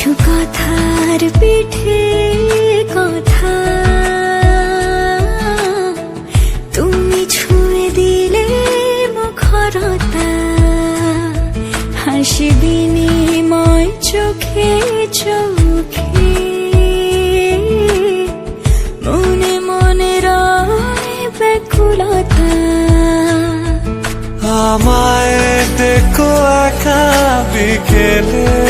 কিছু কথার পিঠে কথা। তুমি ছুঁয়ে দিলে মুখরতা, হাসি বিনিময় চোখে চোখে। মনে মনে ব্যাকুলতা। আমায় দেখো একা বিকেলে।